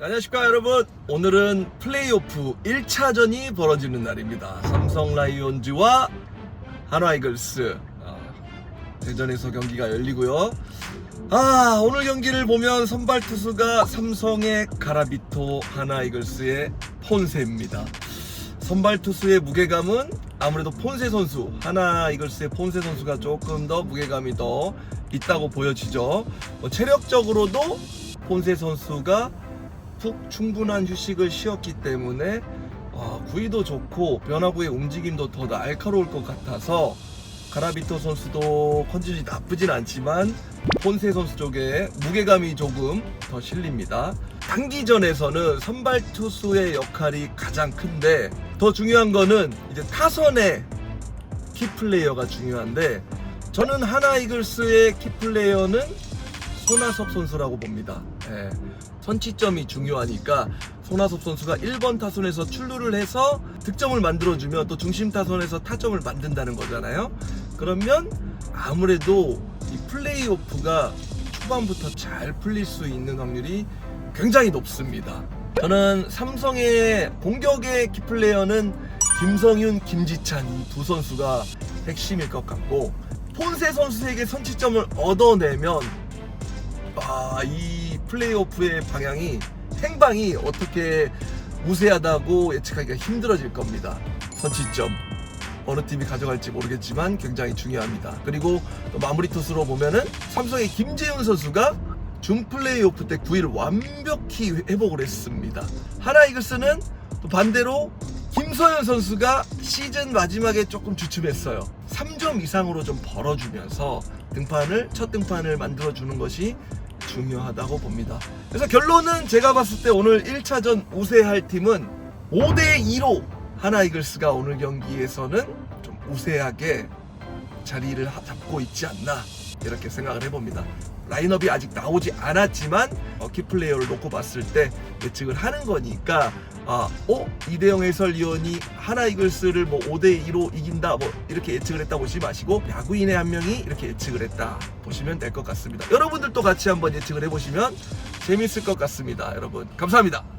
안녕하십니까 여러분. 오늘은 플레이오프 1차전이 벌어지는 날입니다. 삼성 라이온즈와 한화 이글스. 아, 대전에서 경기가 열리고요. 아 오늘 경기를 보면 선발 투수가 삼성의 가라비토 한화 이글스의 폰세입니다. 선발 투수의 무게감은 아무래도 폰세 선수 하나 이글스의 폰세 선수가 조금 더 무게감이 더 있다고 보여지죠. 뭐 체력적으로도 폰세 선수가 푹 충분한 휴식을 쉬었기 때문에 어, 구위도 좋고 변화구의 움직임도 더 날카로울 것 같아서 가라비토 선수도 컨디션이 나쁘진 않지만 폰세 선수 쪽에 무게감이 조금 더 실립니다. 단기전에서는 선발 투수의 역할이 가장 큰데 더 중요한 거는 이제 타선의 키플레이어가 중요한데 저는 하나 이글스의 키플레이어는 손아섭 선수라고 봅니다. 예. 선취점이 중요하니까 손아섭 선수가 1번 타선에서 출루를 해서 득점을 만들어주면 또 중심 타선에서 타점을 만든다는 거잖아요. 그러면 아무래도 이 플레이오프가 초반부터 잘 풀릴 수 있는 확률이 굉장히 높습니다. 저는 삼성의 공격의 키플레이어는 김성윤, 김지찬 이 두 선수가 핵심일 것 같고 폰세 선수에게 선취점을 얻어내면 아, 이 플레이오프의 방향이 행방이 어떻게 우세하다고 예측하기가 힘들어질 겁니다. 선취점 어느 팀이 가져갈지 모르겠지만 굉장히 중요합니다. 그리고 또 마무리 투수로 보면은 삼성의 김재훈 선수가 준 플레이오프 때 9위를 완벽히 회복을 했습니다. 하나 이글스는 또 반대로 김서현 선수가 시즌 마지막에 조금 주춤했어요. 3점 이상으로 좀 벌어주면서 등판을 첫 등판을 만들어 주는 것이 중요하다고 봅니다. 그래서 결론은 제가 봤을 때 오늘 1차전 우세할 팀은 5대 2로 하나 이글스가 오늘 경기에서는 좀 우세하게 자리를 하- 잡고 있지 않나 이렇게 생각을 해봅니다. 라인업이 아직 나오지 않았지만 어, 키플레이어를 놓고 봤을 때 예측을 하는 거니까 아, 어? 이대영 해설위원이 하나 이글스를 뭐 5대 2로 이긴다 뭐 이렇게 예측을 했다 보지 마시고 야구인의 한 명이 이렇게 예측을 했다 보시면 될 것 같습니다. 여러분들도 같이 한번 예측을 해보시면 재밌을 것 같습니다. 여러분 감사합니다.